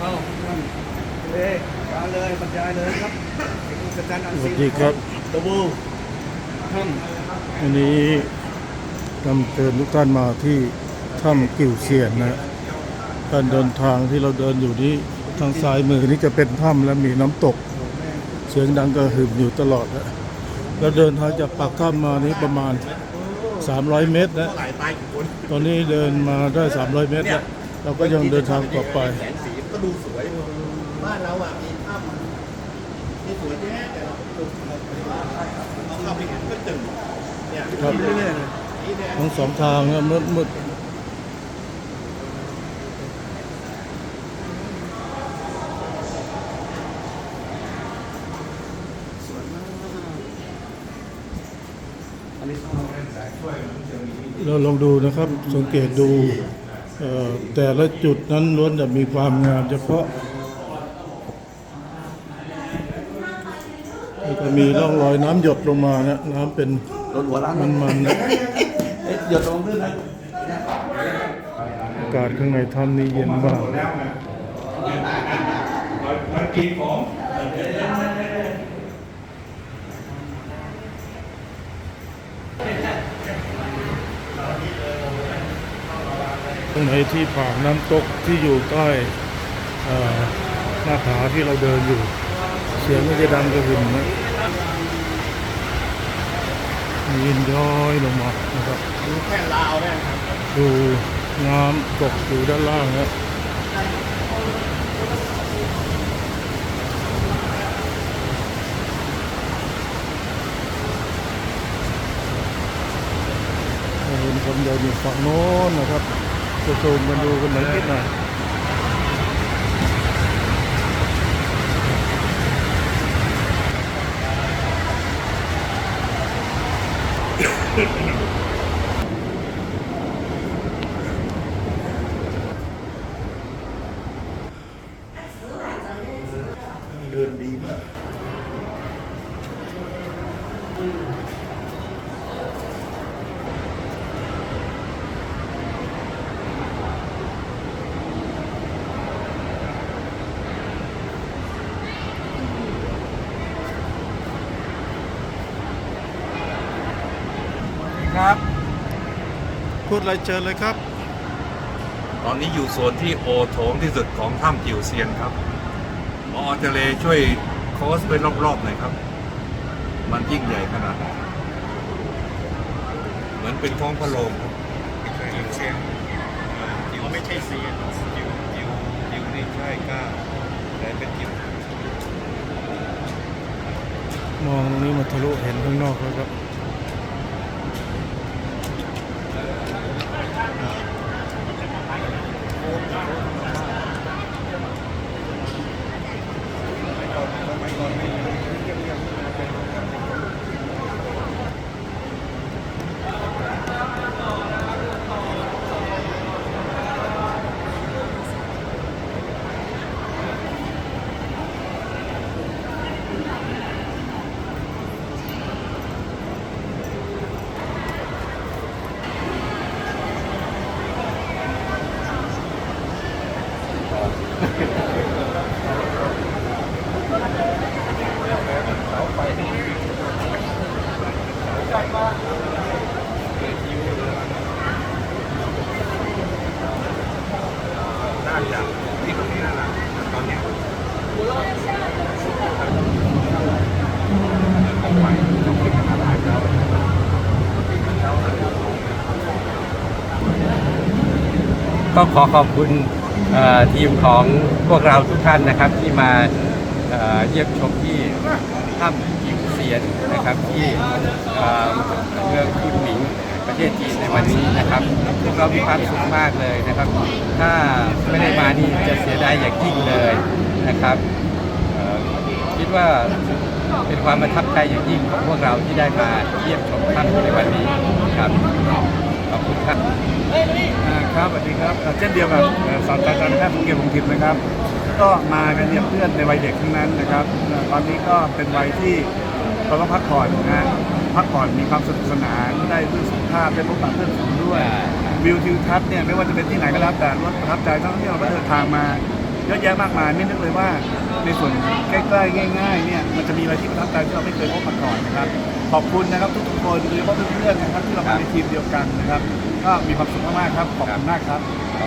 เอาท่านเลยการเลยบรรยายเลยครับสิ่งอัศจรรย์อันสวัซีสดีครับตะบูท่านวันนี้นำเชิญทุกท่านมาที่ถ้ำกิ่วเซียนนะการเดินทางที่เราเดินอยู่นี้ทางซ้ายมือนี่จะเป็นถ้ำและมีน้ำตก เสียงดังกระหึ่มอยู่ตลอดนะเราเดินทางจากปากถ้ำมานี้ประมาณ 300 เมตรนะตอนนี้เดินมาได้ 300 เมตรแล้วเราก็ยังเดินทางต่อไปแสงสี ก็ดูสวยบ้านเราอะมีถ้ำที่สวยแท้แต่เราเราเข้าไปเห็นก็ตึงเนี่ยครับเรื่อยๆเลยทั้งสองทางนะมืดมืดอันนี้ต้องเอาแสงช่วยมันจะมี เราลองดูนะครับ สังเกตดูเอ่ แต่ละจุดนั้นล้วนแต่มีความงามเฉพาะแล้วก็มีร่องรอยน้ำหยดลงมานะน้ำเป็นนหัวล้างมันๆนะเอ๊ะอย่าลงด้วยนะอากาศข้างในถ้ำนี้เย็นมากมันกินของ รงไหนที่ผ่านน้ำตกที่อยู่ใต้หน้าผาที่เราเดินอยู่ เสียงก็จะดังกระหึ่มนะยินย้อยลงมานะครับดูแค่ลาวได้ครับดูน้ำตกอยู่ด้านล่างนะเห็นคนเดินอยู่ฝั่งโน้นนะครับ ซูมกันดูกันหน่อยนิดหน่อยเดินดีมาก ครับ พูดอะไรเชิญเลยครับ ตอนนี้อยู่โซนที่โอโถงที่สุดของถ้ำกิวเซียนครับหมอเจเลช่วยโค้ชไปรอบๆหน่อยครับ มันยิ่งใหญ่ขนาดไหนเหมือนเป็นท้องพระโรงครับกิวเซียนกิวไม่ใช่เซียนกิวกิวกิวนี่ใช่ก้าแต่เป็นกิวมองตรงนี้มาทะลุเห็นข้างนอกแล้วครับ Uh, ต้อนเนี้ยก็ขอขอบคุณ ทีมของพวกเราทุกท่านนะครับที่มาเยี่ยมชมที่ถ้ำกิวเซียนนะครับที่เอ่อเมืองคุนหมิงประเทศจีนในวันนี้นะครับพวกเรามีความสุขมากเลยนะครับ ถ้าไม่ได้มานี่จะเสียดายอย่างยิ่งเลยนะครับคิดว่า เป็นความประทับใจอย่างยิ่งของพวกเราที่ได้มาเยี่ยมชมถ้ำในวันนี้ครับขอบคุณครับอ่าครับสวัสดีครับเอ่อเช่นเดียวกับเอ่อศาสตราจารย์แพทย์ภูเก็ตวงศ์ทิพย์นะครับ ก็มากันเนี่ยเพื่อนในวัยเด็กทั้งนั้นนะครับเอ่อตอนนี้ก็เป็นวัยที่เราต้องพักผ่อนนะฮะพักผ่อนมีความสนุกสนานได้เรื่องสุขภาพได้พบปะเพื่อนฝูงด้วยวิวทิวทัศน์เนี่ยไม่ว่าจะเป็นที่ไหนก็แล้วแต่ล้วนประทับใจท่องเที่ยวก็เดินทางมาเยอะแยะมากมายไม่นึกเลยว่า ในส่วนใกล้ๆง่ายๆเนี่ยมันจะมีอะไรที่ประทับใจที่เราไม่เคยพบมาก่อนนะครับขอบคุณนะครับทุกๆคนโดยเฉพาะเพื่อนๆนะครับที่เรามาในทีมเดียวกันนะครับ ก็มีความสุขมากๆครับขอบคุณมากครับ